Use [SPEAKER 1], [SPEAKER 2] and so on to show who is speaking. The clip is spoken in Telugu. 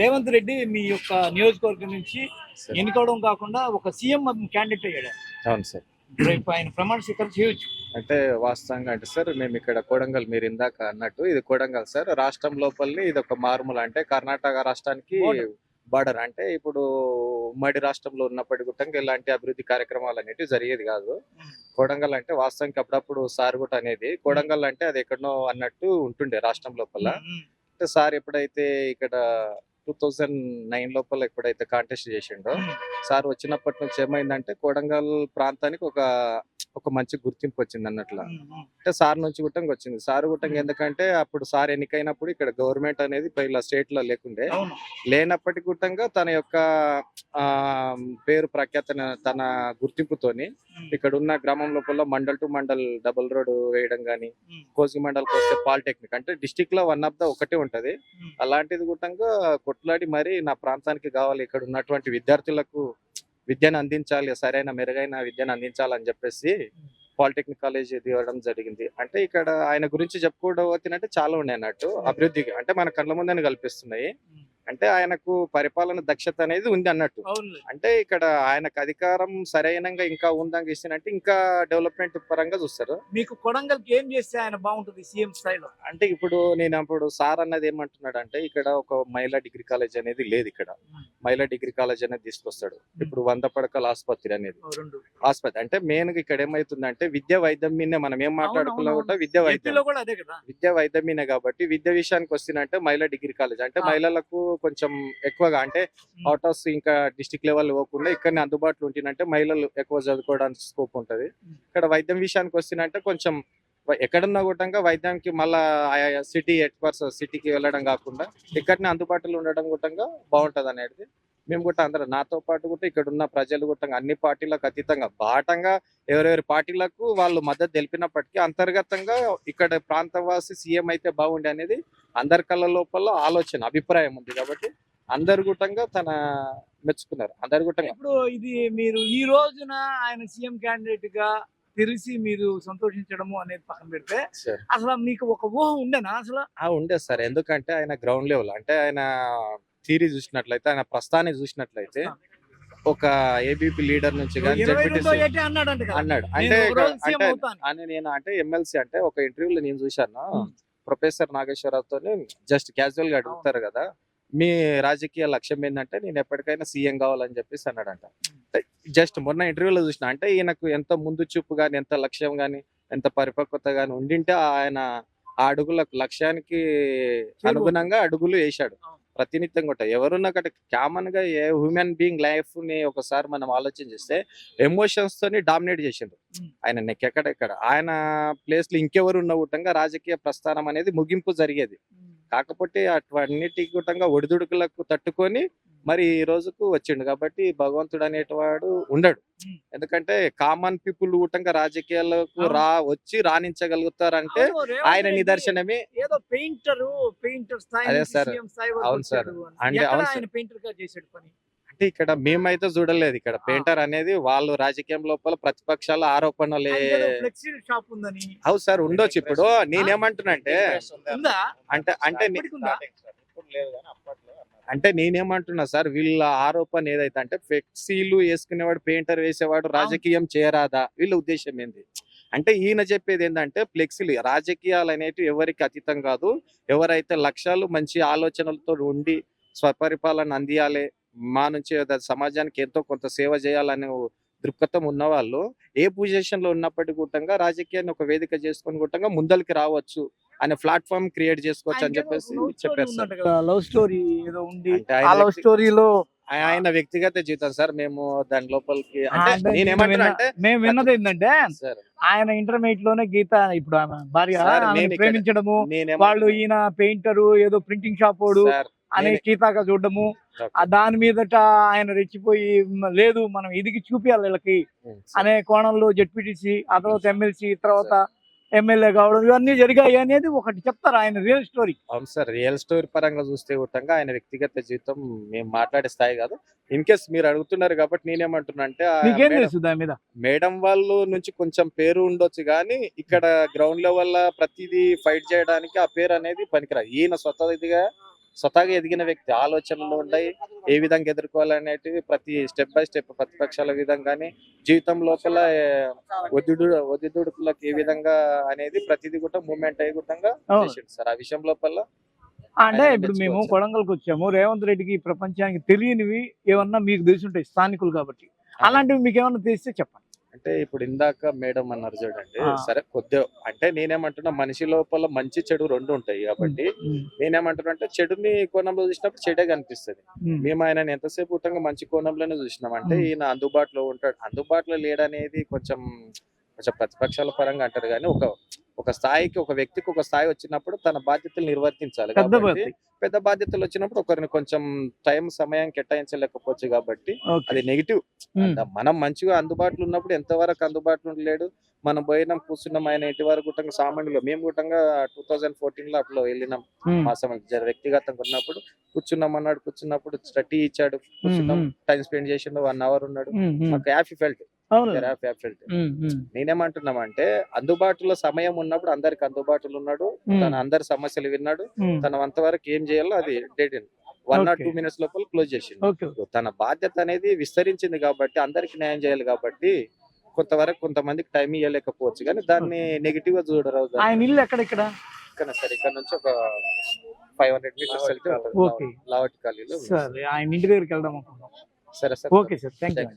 [SPEAKER 1] రేవంత్ రెడ్డి మీ యొక్క నియోజకవర్గం నుంచి. ఎన్నుకోవడం కాకుండా ఒక సీఎం క్యాండిడేట్ అయ్యాడు.
[SPEAKER 2] అవును సార్.
[SPEAKER 1] రేపు ఆయన ప్రమాణ స్వీకారం చేయొచ్చు.
[SPEAKER 2] అంటే వాస్తవంగా అంటే సార్ మేము ఇక్కడ కోడంగల్ మీరు ఇందాక అన్నట్టు ఇది కోడంగల్ సార్ రాష్ట్రం లోపలి ఇది ఒక మార్మూల. అంటే కర్ణాటక రాష్ట్రానికి. బార్డర్ అంటే ఇప్పుడు ఉమ్మడి రాష్ట్రంలో ఉన్నప్పటికీ కూడా ఇలాంటి అభివృద్ధి కార్యక్రమాలు అనేవి జరిగేది కాదు. కోడంగల్ అంటే వాస్తవానికి అప్పుడప్పుడు సారుగుట అనేది. కోడంగల్ అంటే అది ఎక్కడనో అన్నట్టు ఉంటుండే రాష్ట్రం లోపల. అంటే సార్ ఎప్పుడైతే ఇక్కడ టూ థౌజండ్ నైన్ లోపల ఎప్పుడైతే కాంటెస్ట్ చేసిండో
[SPEAKER 1] hmm.
[SPEAKER 2] సార్ వచ్చినప్పటి నుంచి ఏమైందంటే కోడంగల్ ప్రాంతానికి ఒక ఒక మంచి గుర్తింపు వచ్చింది అన్నట్ల. అంటే సార్ నుంచి గుట్టంగా వచ్చింది. సార్ గుట్టంగా ఎందుకంటే అప్పుడు సార్ ఎన్నికైనప్పుడు ఇక్కడ గవర్నమెంట్ అనేది పైలా స్టేట్లో లేకుండే
[SPEAKER 1] అవును.
[SPEAKER 2] లేనప్పటికీ గుట్టంగా తన యొక్క ఆ పేరు ప్రఖ్యాత తన గుర్తింపుతోని ఇక్కడ ఉన్న గ్రామం లోపల mandal to mandal double road వేయడం
[SPEAKER 1] ఉమ్,
[SPEAKER 2] కోసి మండల్కి వస్తే పాలిటెక్నిక్. అంటే డిస్టిక్లో వన్ ఆఫ్ ద ఒకటే ఉంటది. అలాంటిది గుట్టంగా కొట్లాడి మరి నా ప్రాంతానికి కావాలి. ఇక్కడ ఉన్నటువంటి విద్యార్థులకు విద్యను అందించాలి సరైన మెరుగైన విద్యను అందించాలని చెప్పేసి పాలిటెక్నిక్ కాలేజ్ ఇవ్వడం జరిగింది. అంటే ఇక్కడ ఆయన గురించి చెప్పుకోవడం అంటే చాలా ఉన్నాయి అన్నట్టు అభివృద్ధికి అంటే మన కళ్ళ ముందని కల్పిస్తున్నాయి. అంటే ఆయనకు పరిపాలన దక్షత అనేది ఉంది అన్నట్టు. అంటే ఇక్కడ ఆయనకు అధికారం సరైనంగా ఇంకా ఉందంగా ఇచ్చినట్టు ఇంకా డెవలప్మెంట్ పరంగా చూస్తారు.
[SPEAKER 1] మీకు కొడంగల్కి ఏం చేస్తే ఆయన బాగుంటుంది సీఎం స్థాయిలో?
[SPEAKER 2] అంటే ఇప్పుడు నేను అప్పుడు సార్ అన్నది ఏమంటున్నాడు అంటే ఇక్కడ ఒక మహిళా డిగ్రీ కాలేజ్ అనేది లేదు ఇక్కడ. మహిళా డిగ్రీ కాలేజ్ అనేది తీసుకొస్తాడు. ఇప్పుడు వంద పడకల ఆసుపత్రి అనేది. ఆసుపత్రి. అంటే మెయిన్గా ఇక్కడ ఏమైతుందంటే విద్య వైద్యం మీదనే మనం ఏం మాట్లాడుకున్నా కూడా విద్య వైద్యం. విద్య వైద్యం మీదే కాబట్టి విద్య విషయానికి వస్తున్నంటే మహిళా డిగ్రీ కాలేజ్. అంటే. మహిళలకు కొంచెం ఎక్కువగా అంటే. అవుట్ ఆఫ్ ఇంకా డిస్టిక్ లెవెల్ పోకుండా ఇక్కడనే అందుబాటులో ఉంటుందంటే మహిళలు ఎక్కువ చదువుకోవడానికి స్కోప్ ఉంటది. ఇక్కడ వైద్యం విషయానికి వస్తున్నంటే కొంచెం ఎక్కడున్నా కూడా వైద్యానికి మళ్ళా సిటీ హెడ్ క్వార్టర్స్ సిటీకి వెళ్ళడం కాకుండా ఇక్కడనే అందుబాటులో ఉండడం కూడా బాగుంటది అనేది మేము కూడా అందరూ నాతో పాటు కూడా ఇక్కడ ఉన్న ప్రజలు కూడా అన్ని పార్టీలకు అతీతంగా బాటంగా ఎవరెవరి పార్టీలకు వాళ్ళు మద్దతు తెలిపినప్పటికీ అంతర్గతంగా ఇక్కడ ప్రాంతవాసి సీఎం అయితే బాగుండే అనేది అందరి కళ్ళ లోపల ఆలోచన అభిప్రాయం ఉంది కాబట్టి అందరు గుట్టంగా తన మెచ్చుకున్నారు. అందరు గుట్టంగా
[SPEAKER 1] ఇప్పుడు ఇది మీరు ఈ రోజున ఆయన సీఎం క్యాండిడేట్గా తెలిసి మీరు సంతోషించడము అనేది పక్కన పెడితే అసలు మీకు ఒక ఊహ ఉండేనా అసలు?
[SPEAKER 2] ఆ ఉండే సార్. ఎందుకంటే ఆయన గ్రౌండ్ లెవెల్ అంటే ఆయన థీరీ చూసినట్లయితే ఆయన ప్రస్థాన్ని చూసినట్లయితే ఒక ఏబీపీ లీడర్ నుంచి అన్నాడు.
[SPEAKER 1] నేను
[SPEAKER 2] అంటే అంటే నేను అంటే ఎమ్మెల్సీ అంటే ఒక ఇంటర్వ్యూలో నేను చూశాను. ప్రొఫెసర్ నాగేశ్వరరావుతో జస్ట్ క్యాజువల్గా అడుగుతారు కదా మీ రాజకీయ లక్ష్యం ఏంటంటే నేను ఎప్పటికైనా సీఎం కావాలని చెప్పేసి అన్నాడంట. జస్ట్ మొన్న ఇంటర్వ్యూలో చూసిన అంటే ఈయనకు ఎంత ముందు చూపు గాని ఎంత లక్ష్యం గాని ఎంత పరిపక్వత గాని ఉండింటే ఆయన ఆ అడుగులకు లక్ష్యానికి అనుగుణంగా అడుగులు వేశాడు. ప్రతినిత్యం కూడా. ఎవరున్నా ఒకటి కామన్గా ఏ హ్యూమన్ బీయింగ్ లైఫ్ని ఒకసారి మనం ఆలోచన చేస్తే ఎమోషన్స్ తోని డామినేట్ చేసిండు. ఆయన నెక్ ఎక్కడెక్కడ ఆయన ప్లేస్లో ఇంకెవరు ఉన్న గుట్టంగా రాజకీయ ప్రస్థానం అనేది ముగింపు జరిగేది. కాకపోతే అటువన్నిటి గుట్టంగా ఒడిదుడుకులకు తట్టుకొని మరి ఈ రోజుకు వచ్చిండు కాబట్టి భగవంతుడు అనేటివాడు ఉండడు. ఎందుకంటే కామన్ పీపుల్ గుట్టంగా రాజకీయాలకు
[SPEAKER 1] అవును.
[SPEAKER 2] రా వచ్చి రాణించగలుగుతారంటే
[SPEAKER 1] అవును,
[SPEAKER 2] ఆయన నిదర్శనమే.
[SPEAKER 1] ఏదో పెయింటర్ పెయింటర్
[SPEAKER 2] అదే సార్. అవును సార్. అంటే అవును
[SPEAKER 1] పెయింటర్గా చేసాడు పని?
[SPEAKER 2] అంటే ఇక్కడ మేమైతే చూడలేదు ఇక్కడ. పెయింటర్ అనేది వాళ్ళు రాజకీయం లోపల ప్రతిపక్షాల ఆరోపణలే.
[SPEAKER 1] ఫ్లెక్సీ షాప్ ఉందని.
[SPEAKER 2] అవు సార్ ఉండొచ్చు ఇప్పుడు. నేనేమంటున్నాంటే
[SPEAKER 1] ఉందా?
[SPEAKER 2] అంటే అంటే
[SPEAKER 1] ఉందా
[SPEAKER 2] అంటే నేనేమంటున్నా సార్ వీళ్ళ ఆరోపణ ఏదైతే అంటే ఫ్లెక్సీలు వేసుకునేవాడు పెయింటర్ వేసేవాడు రాజకీయం చేయరాదా? వీళ్ళ ఉద్దేశం ఏంది? అంటే ఈయన చెప్పేది ఏంటంటే ఫ్లెక్సీలు రాజకీయాలు అనేటివి ఎవరికి అతీతం కాదు. ఎవరైతే లక్ష్యాలు మంచి ఆలోచనలతో ఉండి స్వపరిపాలన అందియాలి మా నుంచి సమాజానికి ఎంతో కొంత సేవ చేయాలనే దృక్పథం ఉన్న వాళ్ళు ఏ పొజిషన్లో ఉన్నప్పటికీ కూడా రాజకీయాన్ని ఒక వేదిక చేసుకొని కూడా ముందరికి రావచ్చు. అనే ప్లాట్ఫామ్ క్రియేట్ చేసుకోవచ్చు అని చెప్పేసి చెప్పారు సార్
[SPEAKER 1] లవ్ స్టోరీ ఏదో ఉంది. ఆ లవ్ స్టోరీలో
[SPEAKER 2] ఆయన వ్యక్తిగత జీవితం సార్ మేము దాని లోపలికి అంటే నేనేమంటున్నా అంటే
[SPEAKER 1] మేము విన్నది ఏంటంటే
[SPEAKER 2] సార్.
[SPEAKER 1] ఆయన ఇంటర్మీడియట్లోనే గీత ఇప్పుడు ఆమె భార్య ప్రేమించడము వాళ్ళు ఈయన పెయింటరు ఏదో ప్రింటింగ్ షాప్ వాడు అనే గీతాగా చూడడము దాని మీదట ఆయన రెచ్చిపోయి "మ, లేదు మనం ఎదిగి చూపించాలి వీళ్ళకి. అనే కోణంలో జడ్పీటీసీ ఆ తర్వాత ఎమ్మెల్సీ తర్వాత ఎమ్మెల్యే కావడం ఇవన్నీ జరిగాయి అనేది ఒకటి చెప్తారు ఆయన రియల్ స్టోరీ
[SPEAKER 2] అవును సార్ రియల్ స్టోరీ పరంగా చూస్తే కూడా ఆయన వ్యక్తిగత జీవితం మేము మాట్లాడే స్థాయి కాదు. ఇన్ కేస్ మీరు అడుగుతున్నారు కాబట్టి నేనేమంటున్నా అంటే ఆ
[SPEAKER 1] మీకేం
[SPEAKER 2] మేడం-
[SPEAKER 1] తెలుసు దాని మీద?
[SPEAKER 2] మేడం వాళ్ళు నుంచి కొంచెం పేరు ఉండొచ్చు కానీ ఇక్కడ గ్రౌండ్ లెవెల్ ప్రతిదీ ఫైట్ చేయడానికి ఆ పేరు అనేది పనికిరాదు. ఈయన స్వతహాగా స్వతహాగా ఎదిగిన వ్యక్తి ఆలోచనలు ఉంటాయి ఏ విధంగా ఎదుర్కోవాలనేటివి ప్రతి స్టెప్ బై స్టెప్ ప్రతిపక్షాల విధంగానే జీవితం లోపల ఏ, ఒత్తిడు ఒత్తిడుకులకు ఏ విధంగా అనేది ప్రతిదీ కూడా మూమెంట్ అయ్యే. చేసిండు సార్. ఆ విషయం లోపల
[SPEAKER 1] అంటే ఇప్పుడు మేము. కొడంగల్కి వచ్చాము. రేవంత్ రెడ్డికి ప్రపంచానికి తెలియనివి ఏమన్నా మీకు తెలిసి ఉంటాయి స్థానికులు కాబట్టి. అలాంటివి మీకు ఏమన్నా తెలిస్తే చెప్పండి.
[SPEAKER 2] అంటే ఇప్పుడు ఇందాక మేడం అన్నారు చూడండి. సరే కొద్దిగా అంటే నేనేమంటున్నా మనిషి లోపల మంచి చెడు రెండు ఉంటాయి కాబట్టి నేనేమంటున్నా అంటే చెడుని కోణంలో చూసినప్పుడు చెడే కనిపిస్తుంది. మేము ఆయన ఎంతసేపు ఉండగా మంచి కోణంలోనే చూసినాం. అంటే. ఈయన అందుబాటులో ఉంటాడు. అందుబాటులో లేడనేది కొంచెం కొంచెం ప్రతిపక్షాల పరంగా అంటారు కానీ ఒక ఒక స్థాయికి ఒక వ్యక్తికి ఒక స్థాయి వచ్చినప్పుడు తన బాధ్యతలు నిర్వర్తించాలి
[SPEAKER 1] పెద్ద
[SPEAKER 2] కాబట్టి. పెద్ద బాధ్యతలు వచ్చినప్పుడు ఒకరిని కొంచెం టైం సమయం కేటాయించలేకపోవచ్చు కాబట్టి. అది నెగిటివ్. మనం మంచిగా అందుబాటులో ఉన్నప్పుడు ఎంతవరకు అందుబాటులో ఉండలేడు మనం పోయినాం కూర్చున్నాం ఆయన ఇంటి వరకు గుట్టంగా సామాన్యులు. మేము గుట్టంగా టూ థౌజండ్ ఫోర్టీన్లో అప్పుడు వెళ్ళినాం. మా సమయం వ్యక్తిగతంగా ఉన్నప్పుడు కూర్చున్నాం అన్నాడు కూర్చున్నప్పుడు టీ ఇచ్చాడు కూర్చున్నాం టైం స్పెండ్ చేసిండు వన్ అవర్ ఉన్నాడు. మాకు హ్యాపీ ఫెల్ట్. నేనేమంటున్నామంటే అందుబాటులో సమయం ఉన్నప్పుడు అందరికి అందుబాటులో ఉన్నాడు తన అందరి సమస్యలు విన్నాడు తన అంతవరకు ఏం చేయాలో అది date one or. Two minutes లోపల క్లోజ్ చేసిండు. తన బాధ్యత అనేది విస్తరించింది కాబట్టి అందరికి న్యాయం చేయాలి కాబట్టి కొంతవరకు కొంతమందికి టైం ఇవ్వలేకపోవచ్చు కానీ దాన్ని నెగిటివ్గా చూడరు
[SPEAKER 1] ఆయన ఇల్లు ఎక్కడెక్కడ
[SPEAKER 2] ఇక్కడ? సరే ఇక్కడ నుంచి ఒక ఫైవ్ హండ్రెడ్ మీటర్స్ వెళ్తే లావటి.
[SPEAKER 1] సరే ఆయన ఇంటి దగ్గరికి వెళ్దాం
[SPEAKER 2] సరే sir.
[SPEAKER 1] Okay sir thank you